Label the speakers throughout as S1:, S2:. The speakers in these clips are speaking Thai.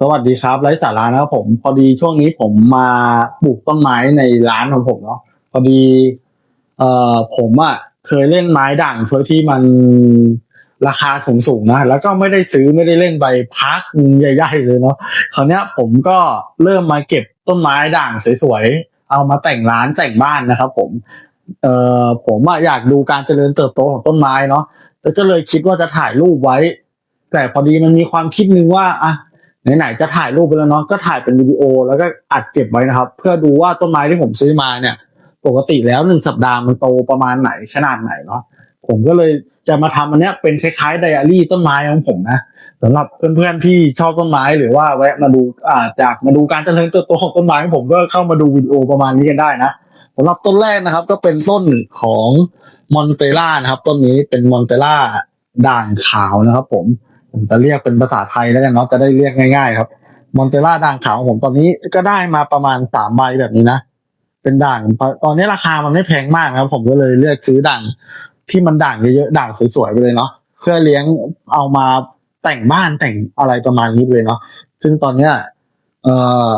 S1: สวัสดีครับไร้สาระนะครับผม พอดีช่วงนี้ผมมาปลูกต้นไม้ในร้านของผมเนาะพอดีเอ่อผมอะ่ะเคยเล่นไม้ด่างเพื่อที่มันราคาสูงๆนะแล้วก็ไม่ได้ซื้อไม่ได้เล่นไปพักใหญ่ๆเลยเนาะคราวเนี้ยผมก็เริ่มมาเก็บต้นไม้ด่างสวยๆเอามาแต่งร้านแต่งบ้านนะครับ ผมเอ่อผมอะอยากดูการเจริญเติบโตของต้นไม้เนาะแล้วก็เลยคิดว่าจะถ่ายรูปไว้ แต่พอดีมันมีความคิดนึงว่าอะ ไหนๆจะถ่ายรูปไปแล้วเนาะก็ถ่ายเป็นวิดีโอแล้วก็อัดเก็บไว้นะครับ เพื่อดูว่าต้นไม้ที่ผมซื้อมาเนี่ย ปกติแล้วหนึ่งสัปดาห์มันโตประมาณไหนขนาดไหนเนาะผมก็เลยจะมาทำอันเนี้ยเป็นคล้ายๆไดอารี่ต้นไม้ของผมนะสำหรับเพื่อนๆที่ชอบต้นไม้หรือว่าแวะมาดูอ่าจากมาดูการเจริญเติบโตของต้นไม้ของผมก็เข้ามาดูวิดีโอประมาณนี้กันได้นะสำหรับต้นแรกนะครับ ก็เป็นต้นของมอนเตล่านะครับ ต้นนี้เป็นมอนเตล่าด่างขาวนะครับ ผม ผมจะเรียกเป็นภาษาไทยแล้วกันเนาะจะได้เรียกง่าย ๆ ครับมอนเตล่าด่างขาวของผมตอนนี้ก็ได้มาประมาณสามใบแบบนี้นะเป็นด่างตอนนี้ราคามันไม่แพงมากครับ ผมก็เลยเลือกซื้อด่างที่มันด่างเยอะๆด่างสวยๆไปเลยเนาะเพื่อเลี้ยงเอามาแต่งบ้านแต่งอะไรประมาณนี้เลยเนาะซึ่งตอนเนี้ยเอ่อ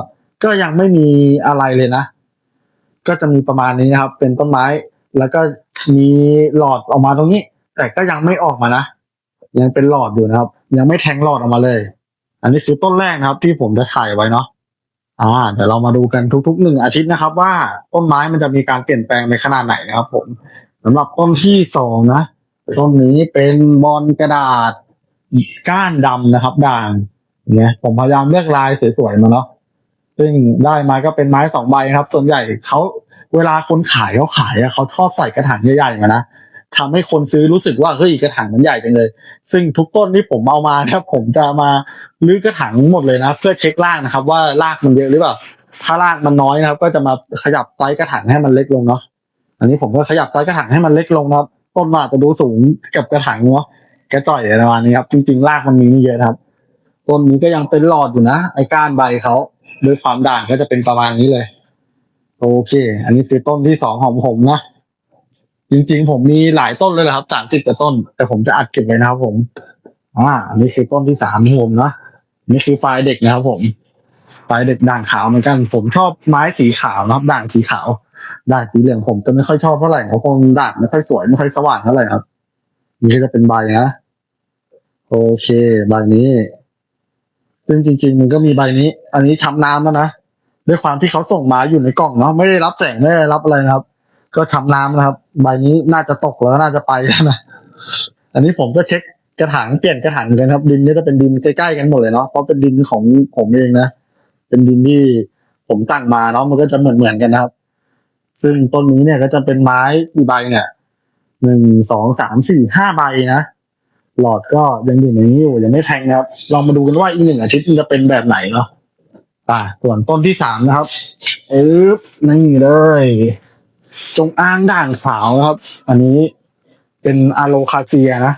S1: ก็ยังไม่มีอะไรเลยนะ ก็จะมีประมาณนี้นะครับ เป็นต้นไม้ แล้วก็มีหลอดออกมาตรงนี้ แต่ก็ยังไม่ออกมานะยังเป็นหลอดอยู่นะครับ ยังไม่แทงหลอดออกมาเลย อันนี้คือต้นแรกนะครับ ที่ผมจะถ่ายไว้เนาะอ่าเดี๋ยวเรามาดูกันทุกๆหนึ่งอาทิตย์นะครับ ว่าต้นไม้มันจะมีการเปลี่ยนแปลงในขนาดไหนนะครับ ผมสำหรับต้นที่สองนะต้นนี้เป็นบอลกระดาษก้านดำนะครับ ด่างเนี่ยผมพยายามเลือกลายสวยๆมาเนาะซึ่งได้มาก็เป็นไม้สองใบครับ ส่วนใหญ่เขาเวลาคนขายเขาขายอะเขาชอบใส่กระถางใหญ่ๆมานะ ทำให้คนซื้อรู้สึกว่าเฮ้ยกระถางมันใหญ่จังเลย ซึ่งทุกต้นที่ผมเอามานะครับผมจะมาลื้อกระถางหมดเลยนะ เพื่อเช็ครากนะครับ ว่ารากมันเยอะหรือเปล่าถ้ารากมันน้อยนะครับ ก็จะมาขยับไซส์กระถางให้มันเล็กลงเนาะอันนี้ผมก็ขยับไซส์กระถางให้มันเล็กลงนะครับ ต้นมันอาจะดูสูงกับกระถางเนาะกระจ่อยประมาณนี้ครับจริงๆรากมันมีไม่เยอะนะครับต้นนี้ก็ยังเป็นหลอดอยู่นะไอ้ก้านใบเขาด้วยความด่างก็จะเป็นประมาณนี้เลย โอเค อันนี้คือต้นที่สองของผมนะ จริง ๆ ผมมีหลายต้นเลยแหละครับสามสิบกว่าต้น แต่ผมจะอัดเก็บไว้นะครับผมอ่าอันนี้คือต้นที่สามของผมนะนี่คือไฟล์เด็กนะครับผมไฟล์เด็กด่างขาวเหมือนกัน ผมชอบไม้สีขาวนะครับด่างสีขาวด่างสีเหลืองผมจะไม่ค่อยชอบเท่าไหร่เพราะคนด่างไม่ค่อยสวยไม่ค่อยสว่างเท่าไหร่ครับ นี่ก็จะเป็นใบนะโอเคใบนี้ซึ่งจริง ๆ มันก็มีใบนี้ อันนี้ทำน้ำแล้วนะด้วยความที่เขาส่งมาอยู่ในกล่องเนาะไม่ได้รับแสงไม่ได้รับอะไรนะครับ ก็ทำน้ำนะครับ ใบนี้น่าจะตกแล้วน่าจะไปแล้วนะอันนี้ผมก็เช็คกระถางเปลี่ยนกระถางกันครับ ดินนี่จะเป็นดินใกล้ๆกันหมดเลยเนาะเพราะเป็นดินของผมเองนะเป็นดินที่ผมตั้งมาเนาะมันก็จะเหมือนเหมือนๆกันนะครับ ซึ่งต้นนี้เนี่ยก็จะเป็นไม้กี่ใบเนี่ยหนึ่งสองสามสี่ห้าใบนะหลอดก็ยังอยู่ในนี้อยู่ยังไม่แทงนะครับเรามาดูกันว่าอีกหนึ่งอาทิตย์มันจะเป็นแบบไหนเนาะอ่าส่วนต้นที่สามนะครับเอ๊บนี่เลย จงอางด่างขาวนะครับ อันนี้เป็นอะโลคาเซียนะ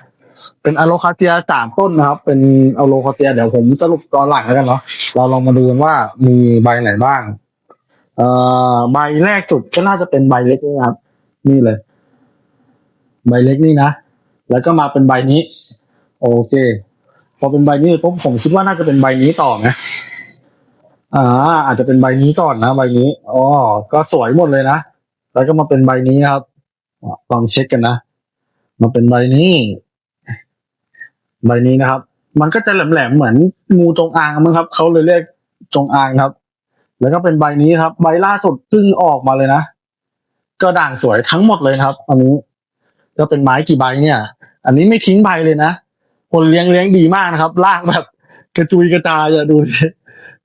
S1: เป็นอะโลคาเซียสามต้นนะครับ เป็นอะโลคาเซียเดี๋ยวผมสรุปตอนหลังแล้วกันเนาะ เราลองมาดูกันว่ามีใบไหนบ้าง เอ่อ ใบแรกสุดก็น่าจะเป็นใบเล็กนี่นะครับ นี่เลย ใบเล็กนี่นะ แล้วก็มาเป็นใบนี้ โอเค พอเป็นใบนี้ปุ๊บผมคิดว่าน่าจะเป็นใบนี้ต่อนะอ่าอาจจะเป็นใบนี้ก่อนนะใบนี้อ๋อก็สวยหมดเลยนะ แล้วก็มาเป็นใบนี้ครับลองเช็คกันนะมาเป็นใบนี้ ใบนี้นะครับ มันก็จะแหลมๆเหมือนงูจงอางมั้งครับเขาเลยเรียกจงอางครับ แล้วก็เป็นใบนี้ครับ ใบล่าสุดเพิ่งออกมาเลยนะก็ด่างสวยทั้งหมดเลยครับ อันนี้ก็เป็นไม้กี่ใบเนี่ย อันนี้ไม่ทิ้งใบเลยนะคนเลี้ยงเลี้ยงดีมากนะครับลากแบบ กระจุยกระจายอะดูดิ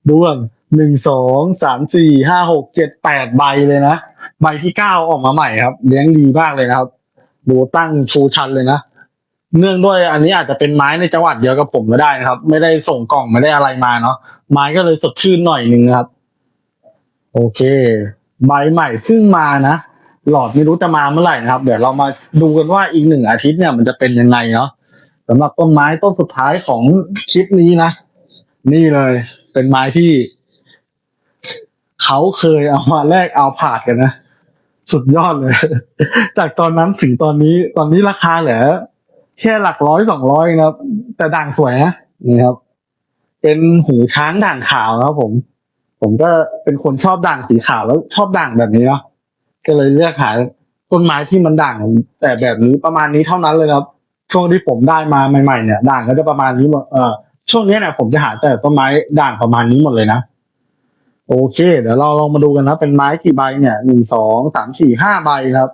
S1: ดูแบบหนึ่งสองสามสี่ห้าหกเจ็ดแปดใบเลยนะ ใบที่เก้าออกมาใหม่ครับ เลี้ยงดีมากเลยนะครับ ดูตั้งชูชันเลยนะ เนื่องด้วยอันนี้อาจจะเป็นไม้ในจังหวัดเดียวกับผมก็ได้นะครับ ไม่ได้ส่งกล่องไม่ได้อะไรมาเนาะไม้ก็เลยสดชื่นหน่อยหนึ่งครับ โอเค ใบใหม่ซึ่งมานะหลอดไม่รู้จะมาเมื่อไหร่นะครับ เดี๋ยวเรามาดูกันว่าอีกหนึ่งอาทิตย์เนี่ยมันจะเป็นยังไงเนาะสำหรับต้นไม้ต้นสุดท้ายของคลิปนี้นะ นี่เลย เป็นไม้ที่ เขาเคยเอามาแลกเอาผาดกันนะ สุดยอดเลย จากตอนนั้นถึงตอนนี้ตอนนี้ราคาเหลือแค่หลักร้อยสองร้อยนะครับ แต่ด่างสวยนะนี่ครับ เป็นหูช้างด่างขาวนะครับผม ผมก็เป็นคนชอบด่างสีขาวแล้วชอบด่างแบบนี้เนาะก็เลยเลือกหาต้นไม้ที่มันด่างแต่แบบนี้ประมาณนี้เท่านั้นเลยครับ ช่วงที่ผมได้มาใหม่ๆเนี่ย ด่างก็จะประมาณนี้หมดเออช่วงนี้เนี่ยผมจะหาแต่ต้นไม้ด่างประมาณนี้หมดเลยนะ โอเค เดี๋ยวเราลองมาดูกันนะ เป็นไม้กี่ใบเนี่ยหนึ่งสองสามสี่ห้าใบครับ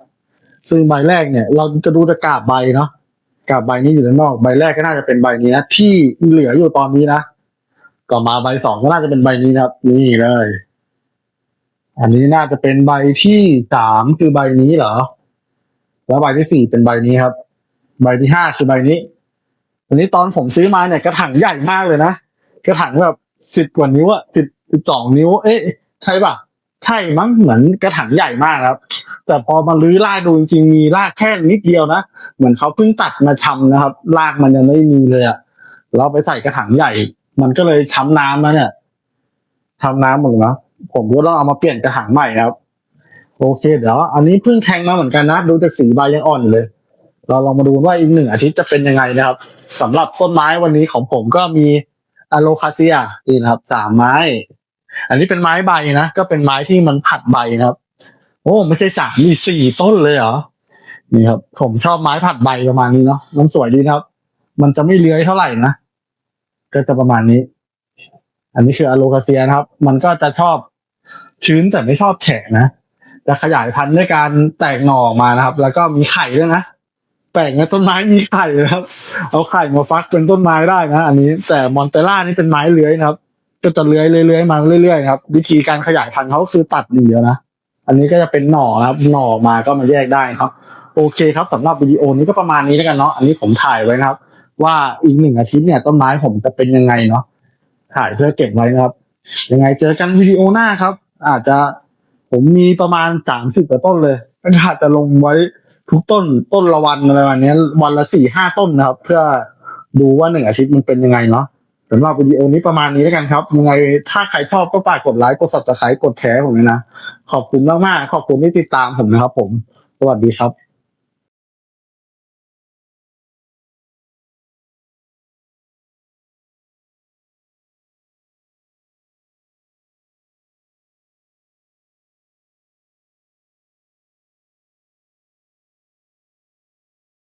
S1: ซึ่งใบแรกเนี่ย เราจะดูแต่กาบใบเนาะกาบใบนี้อยู่ด้านนอกใบแรกก็น่าจะเป็นใบนี้นะที่เหลืออยู่ตอนนี้นะต่อมาใบสองก็น่าจะเป็นใบนี้ครับ นี่เลย อันนี้น่าจะเป็นใบที่สามคือใบนี้เหรอ แล้วใบที่สี่เป็นใบนี้ครับ ใบที่ห้าคือใบนี้อันนี้ตอนผมซื้อมาเนี่ยกระถางใหญ่มากเลยนะกระถางแบบสิบกว่านิ้วอะสิบ สิบสองนิ้ว เอ๊ะ ใช่ปะใช่มั้งเหมือนกระถางใหญ่มากครับ แต่พอมาลื้อรากดูจริงๆมีรากแค่นิดเดียวนะ เหมือนเขาเพิ่งตัดมาชำนะครับ รากมันยังไม่มีเลยอะเราไปใส่กระถางใหญ่ มันก็เลยช้ำน้ำแล้วเนี่ยช้ำน้ำหมดเนาะผมก็ต้องเอามาเปลี่ยนกระถางใหม่ครับโอเคเดี๋ยวอันนี้เพิ่งแทงมาเหมือนกันนะ ดูจากสีใบยังอ่อนเลย เราลองมาดูว่าอีกหนึ่งอาทิตย์จะเป็นยังไงนะครับสำหรับต้นไม้วันนี้ของผมก็มีอะโลคาเซียนี่นะครับสามไม้ อันนี้เป็นไม้ใบนะ ก็เป็นไม้ที่มันผัดใบนะครับ โอ้ไม่ใช่สามมีสี่ต้นเลยเหรอ นี่ครับ ผมชอบไม้ผัดใบประมาณนี้เนาะ มันสวยดีนะครับ มันจะไม่เลื้อยเท่าไหร่นะ ก็จะประมาณนี้ อันนี้คืออะโลคาเซียนะครับ มันก็จะชอบชื้นแต่ไม่ชอบแฉะนะ จะขยายพันธุ์ด้วยการแตกหน่อมานะครับ แล้วก็มีไข่ด้วยนะแปลกนะต้นไม้มีไข่นะครับ เอาไข่มาฟักเป็นต้นไม้ได้นะ อันนี้ แต่มอนเตล่านี่เป็นไม้เลื้อยนะครับ ก็จะเลื้อยเลื้อยๆมาเรื่อยๆครับวิธีการขยายพันธุ์เขาคือตัดอย่างเดียวนะอันนี้ก็จะเป็นหน่อครับหน่อมาก็มาแยกได้ครับ โอเคครับสำหรับวิดีโอนี้ก็ประมาณนี้แล้วกันเนาะอันนี้ผมถ่ายไว้นะครับ ว่าอีกหนึ่งอาทิตย์เนี่ยต้นไม้ผมจะเป็นยังไงเนาะถ่ายเพื่อเก็บไว้นะครับ ยังไงเจอกันวิดีโอหน้าครับ อาจจะผมมีประมาณสามสิบกว่าต้นเลยอาจจะลงไว้ทุกต้นต้นละวันอะไรวันนี้วันละสี่ห้าต้นนะครับ เพื่อดูว่าหนึ่งอาทิตย์มันเป็นยังไงเนาะ สำหรับวิดีโอนี้ประมาณนี้แล้วกันครับยังไงถ้าใครชอบก็ฝากกดไลค์กดซับสไครต์กดแชร์ผมเลยนะ ขอบคุณมากๆ ขอบคุณที่ติดตามผมนะครับผม สวัสดีครับ